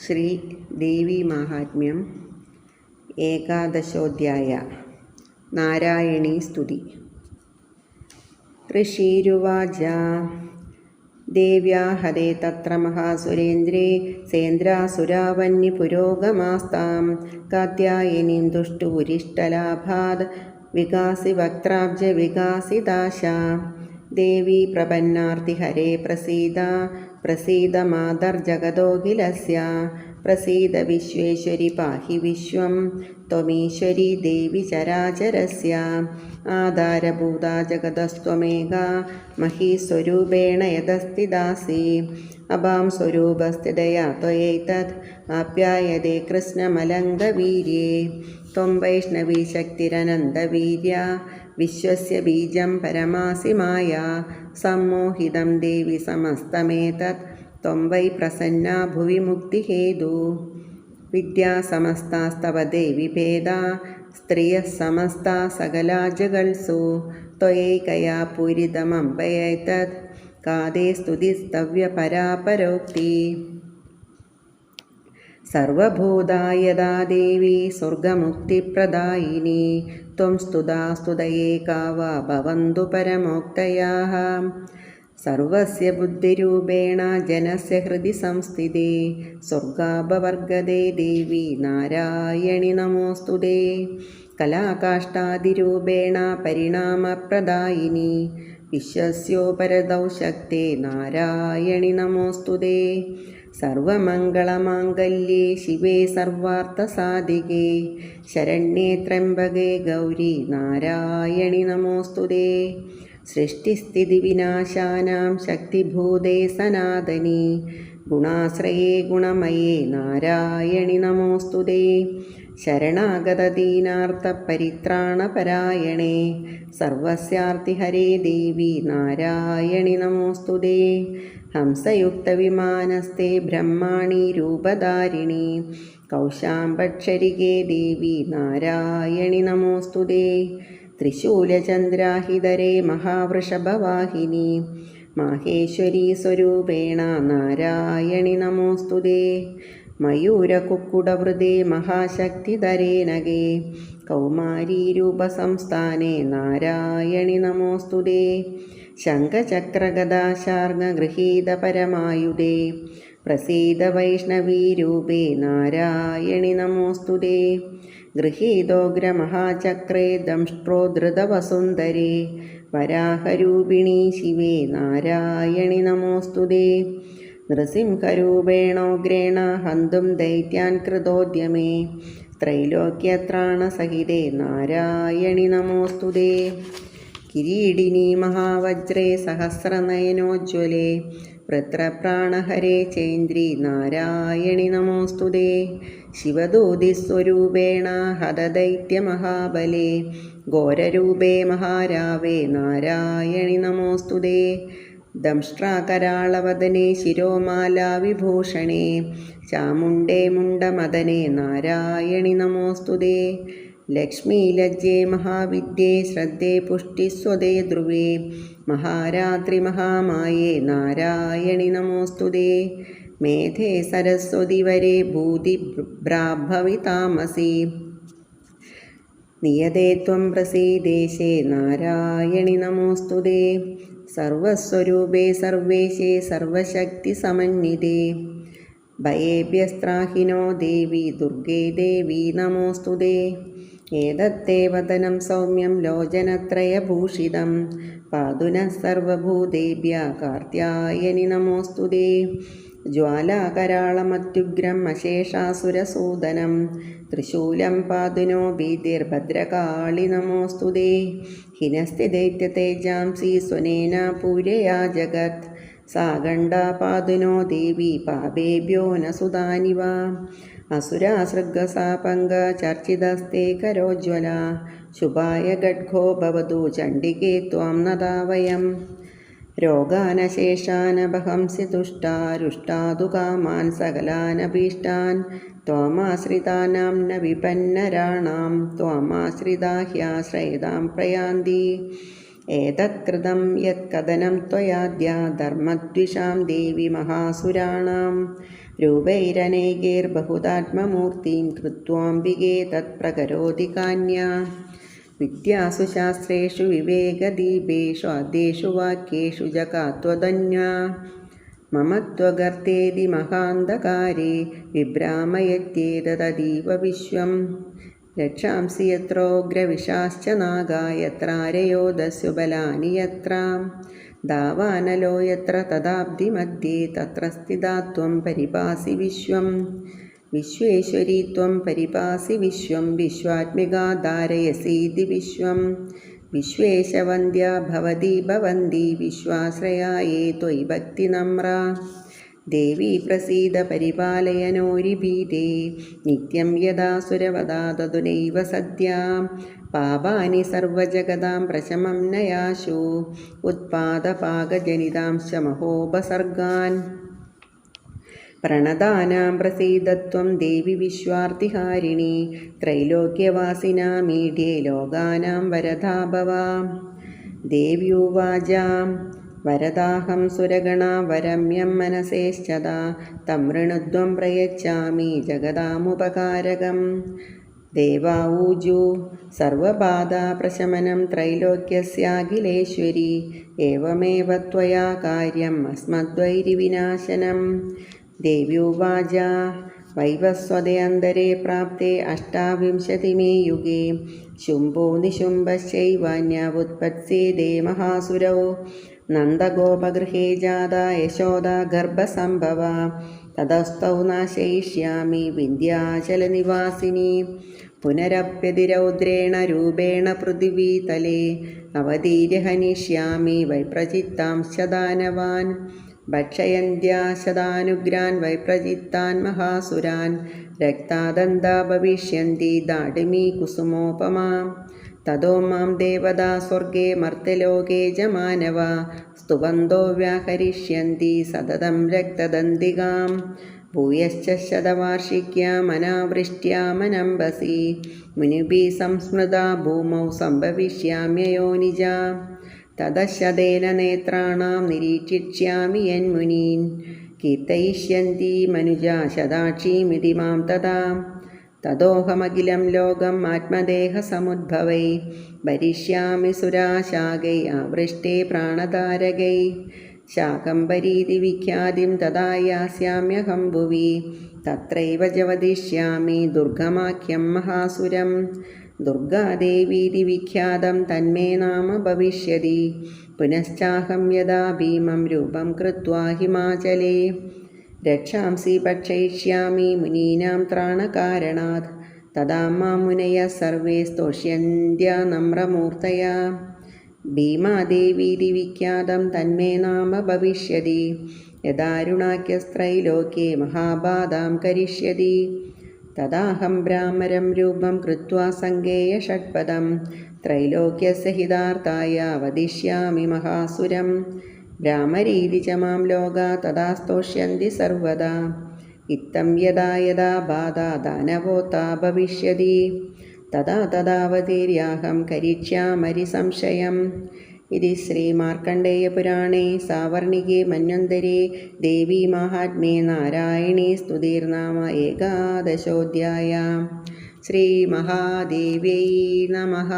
ശ്രീ ദേവി മാഹാത്മ്യം ഏകാദശോധ്യായ നാരായണീ സ്തുതി. ഋഷീരുവാച ദേവ്യാ ഹരേ തത്ര മഹാസുരേന്ദ്രേ സേന്ദ്രാസുരാവന്യപുരോഗമാസ്താം കാത്യായനീം ദുഷ്ടൂരിഷ്ടലാഭാത് വികാസി വക്ത്രാബ്ജ വികാസിദാശ ദേവി പ്രപന്നാർത്തിഹരേ പ്രസീദ പ്രസീദ മാതർജഗതോഖിലസ്യ പ്രസീദ വിശ്വേശ്വരി പാഹി വിശ്വം. ത്വമീശ്വരി ദേവി ചരാചരസ്യ. ആധാരഭൂത ജഗതസ്ത്വമേക മഹീസ്വരൂപേണ യതസ്ഥിതാസി അപാം സ്വരൂപസ്ഥിതയാ ത്വയൈതത് ആപ്യായതേ കൃഷ്ണമലങ്കവീര്യേ. ത്വം വൈഷ്ണവീ ശക്തിരനന്തവീര്യ. വിശ്വസ്യ ബീജം പരമാസി മായ. സമ്മോഹിതം ദേവി സമസ്തമേതത് ത്വം വൈ പ്രസന്ന ഭുവി മുക്തിഹേതു. വിദ്യാസമസ്താസ്തവ ദേവി ഭേദ. സ്ത്രിയഃ സമസ്ത സകലാ ജഗത്സു ത്വയൈകയാ പൂരിതമമ്പയൈതത് കാതേ സ്തുതിസ്തവ്യ പരാപരോക്തി. സർവഭൂതായതാ ദേവി സ്വർഗമുക്തിപ്രദായിനി ത്വം സ്തുതാ സ്തുതയേ കാവാ ഭവന്തു പരമോക്തയാः സർവസ്യ ബുദ്ധിരൂപേണ ജനസ്യ ഹൃദി സംസ്ഥിതേ സ്വർഗാപവർഗദേ ദേവി നാരായണി നമോസ്തുതേ കലാകാഷ്ടാദിരൂപേണ പരിണാമപ്രദായിനി വിശ്വസ്യോപരദൗ ശക്തേ നാരായണി നമോസ്തുതേ സർവമംഗളമാംഗല്യേ ശിവേ സർവാർത്ഥസാധികേ. ശരണ്യേ ത്രംബകേ ഗൗരി നാരായണി നമോസ്തുതേ സൃഷ്ടിസ്ഥിതിവിനാശാനാം ശക്തിഭൂതേ സനാതനി. ഗുണാശ്രയേ ഗുണമയേ നാരായണി നമോസ്തുതേ ശരണാഗതദീനാർത്ഥപരിത്രാണപരായണേ. സർവസ്യാർത്തിഹരേ ദേവി നാരായണി നമോസ്തുതേ ഹംസയുക്തവിമാനസ്തേ ബ്രഹ്മാണി രൂപധാരിണി. കൗശാംബക്ഷരികേ ദേവി നാരായണി നമോസ്തുതേ ത്രിശൂലചന്ദ്രാഹിതരേ മഹാവൃഷഭവാഹിനി. മാഹേശ്വരീ സ്വരൂപേണ നാരായണി നമോസ്തുതേ മയൂരകുക്കുടവൃതേ മഹാശക്തിധരേ നഗേ കൗമാരീരൂപസംസ്ഥാനേ നാരായണി നമോസ്തുതേ. ശംഖചക്രഗദാശാർഗഗൃഹീതപരമായുധേ പ്രസീത വൈഷ്ണവീരൂപേ നാരായണി നമോസ്തുതേ. ഗൃഹീതോഗ്രമഹാചക്രേ ദംഷ്ട്രോധൃതവസുന്ദരേ വരാഹരൂപിണീ ശിവേ നാരായണി നമോസ്തുതേ. നൃസിംഹരൂപേണോഗ്രേണ ഹന്തും ദൈത്യാൻ കൃതോദ്യമേ. ത്രൈലോക്യത്രാണസഹിതേ നാരായണി നമോസ്തുതേ. കിരീടിനി മഹാവജ്രേ സഹസ്രനയനോജ്വലേ. വൃത്രപ്രാണഹരേ ചേന്ദ്രി നാരായണി നമോസ്തുതേ. ശിവദൂതിസ്വരൂപേണ ഹതദൈത്യമഹാബലേ. ഘോരരൂപേ മഹാരാവേ നാരായണി നമോസ്തുതേ. ദംഷ്ട്രാകരാളവദനെ ശിരോമാലാവിഭൂഷണേ. ചാമുണ്ടേ മുണ്ടമദനെ നാരായണി നമോസ്തുതേ. ലക്ഷ്മീലജ്ജേ മഹാവിദ്യേ ശ്രദ്ധേ പുഷ്ടിസ്വദേ ധ്രുവേ. മഹാരാത്രി മഹാമായേ നാരായണി നമോസ്തുതേ. മേധേ സരസ്വതി വരേ ഭൂതി ഭ്രാഭവിതാമസി നിയതേ ത്വം പ്രസീദേശേ നാരായണി നമോസ്തുതേ സർവസ്വരൂപേ സർവേശേ സർവശക്തി സമന്വിതേ. ഭയേഭ്യസ്ത്രാഹിനോ ദേവി ദുർഗേ ദേവി നമോസ്തുതേ ഏതത്തേ വദനം സൗമ്യം ലോചനത്രയഭൂഷിതം. പാതുനഃ സർവഭൂതേഭ്യ കാർത്യായനി നമോസ്തുതേ ജ്വാലാകരാളമത്യുഗ്രം അശേഷാസുരസൂദനം തൃശൂലം പാതുനോ ഭീതിർഭദ്രകാളി നമോസ്തുതേ ഹിനസ്തി ദൈത്യതേജാംസി സ്വനേന പൂരയാ ജഗത്. സാഗണ്ഡാ പാതുനോ ദേവി പാപേഭ്യോ ന സുതാനിവ കരോജ്വല. ശുഭായ ഭവതു ചണ്ഡികേ ത്വാം നദാ വയം രോഗാനശേഷാനപഹംസി തുഷ്ടാരുഷ്ടാതു കാമാൻ സകലാനഭീഷ്ടാൻ ത്വാമാശ്രിതാനാം ന വിപന്നരാണാം ത്വാമാശ്രിതാ ഹ്യാശ്രയതാം പ്രയാന്തി ഏതത്കൃതം യത്കഥനം ത്വയാദ്യ ധർമ്മദ്വിഷാം ദേവി മഹാസുരാണാം रूपैरनेकैर्बहुदात्ममूर्तिं कृत्वाम्बिके तत्प्रकरोति कान्या നിത്യാസു ശാസ്ത്രേഷു വിവേകദീപേഷു അദ്ദേഷു വാക്യേഷു ജകാത്വധന്യ മമ ത്വകർത്തേതി മഹാന്തകാരേ വിഭ്രാമയത്യേതതീവ വിശ്വം രക്ഷാംസി യത്രോഗ്രവിശാശ്ച നാഗാ ദസ്യുബലാനി യത്ര. ദാവാനലോ യത്ര തദാബ്ധിമധ്യേ തത്ര സ്ഥിതാത്വം പരിപാസി വിശ്വം. വിശ്വേശ്വരി ത്വം പരിപാസി വിശ്വം വിശ്വാത്മികാ ധാരയസീതി വിശ്വം. വിശ്വേശവന്ധ്യ ഭവതി ഭവന്തി വിശ്വാശ്രയായേ ത്വയി ഭക്തി നമ്ര. ദേവി പ്രസീത പരിപാലയനോരിഭീതേ നിത്യം യഥാ സുരവദാ തതുനൈവ സദ്യാം. പാപാനി സർവജഗതാം പ്രശമം നയാശു. ഉത്പാദപാകജനിതാംശ മഹോപസർഗാൻ प्रणदानां प्रसीदत्वं देवि विश्वार्तिहारिणि त्रैलोक्यवासिनामीढ्ये लोकानां वरदा भवा देव्युवाजां वरदाहं सुरगणा वरम्यं मनसेश्चदा तं ऋणुद्वं प्रयच्छामि जगदामुपकारकम् देवाऊजु सर्वबाधाप्रशमनं त्रैलोक्यस्याखिलेश्वरी एवमेव त्वया कार्यम् अस्मद्वैरिविनाशनं देव्युवाच वैवस्वते अन्तरे प्राप्ते अष्टाविंशतिमे युगे शुम्भो निशुम्भश्चैवान्यावुत्पत्स्येदे महासुरौ नन्दगोपगृहे जाता यशोदा गर्भसम्भवा ततस्तौ नाशयिष्यामि विन्ध्याचलनिवासिनी पुनरप्यतिरौद्रेण रूपेण पृथिवीतले अवतीर्य हनिष्यामि वैप्रचित्तांश्च दानवान् ഭക്ഷയന്ത്യാശതാനുഗ്രാൻ വൈപ്രജിത്താൻ മഹാസുരാൻ. രക്താദന്ത ഭവിഷ്യന്തി ദാഡിമീ കുസുമോപമാം. തതോ മാം ദേവതാ സ്വർഗേ മർത്തലോകേ ജമാനവ. സ്തുവന്തോ വ്യാഹരിഷ്യന്തി സതതം രക്തദന്തികാം. ഭൂയശ്ച ശതവാർഷിക്യാമനാവൃഷ്ട്യാമനംബസി മുനിഭി സംസ്മൃത ഭൂമൗ സംഭവിഷ്യാമ്യയോനിജ തദശതേന നേത്രാണാം നിരീക്ഷിക്ഷ്യാമി യന്മുനീൻ കീർത്തയിഷ്യന്തി മനുജാ ശതാക്ഷീമിതി മാം തദാ തദോഹമഖിലം ലോകം ആത്മദേഹസമുദ്ഭവൈ. ഭരിഷ്യാമി സുരാശാകൈ ആവൃഷ്ടേ പ്രാണതാരകൈ ശാകംബരീതി വിഖ്യാതിം തഥാ യാസ്യാമ്യഹം ഭുവി. തത്രൈവ ജവദിഷ്യാമി ദുർഗമാഖ്യം മഹാസുരം. ദുർഗാദേവീതി വിഖ്യാതം തന്മേ നാമ ഭവിഷ്യതി. പുനശ്ചാഹം യഥാ ഭീമം രൂപം കൃത്വാ ഹിമാചലേ. രക്ഷാംസി ഭക്ഷയിഷ്യാമി മുനീനാം ത്രാണകാരണാത്. തഥാ മാം മുനയ സർവേ സ്തോഷ്യന്ത്യ നമ്രമൂർത്തയാ. ഭീമാദേവീതി വിഖ്യാതം തന്മേ നാമ ഭവിഷ്യതി. യഥാരുണാക്യസ്ത്രൈലോക്യേ മഹാബാധാം കരിഷ്യതി. തദാഹം ബ്രാഹ്മരം രൂപം കൃത്വാ സങ്കേയ ഷഡ്പദം. ത്രൈലോക്യസഹിതാർത്ഥായ വദിഷ്യാമി മഹാസുരം. ബ്രാഹ്മരീതി ച മാം ലോക തഥാസ്തോഷ്യന്തി സർവദാ. ഇത്തം യഥാ യഥാ ബാധ ദാനവോത്താ ഭവിഷ്യതി. തഥാ തഥാവതീര്യാഹം കരിക്ഷ്യാമരി സംശയം. इति श्रीमार्कण्डेयपुराणे सावर्णिके मन्वन्तरे देवीमाहात्म्ये नारायणी स्तुतिर्नाम एकादशोऽध्याय श्रीमहादेव्यै नमः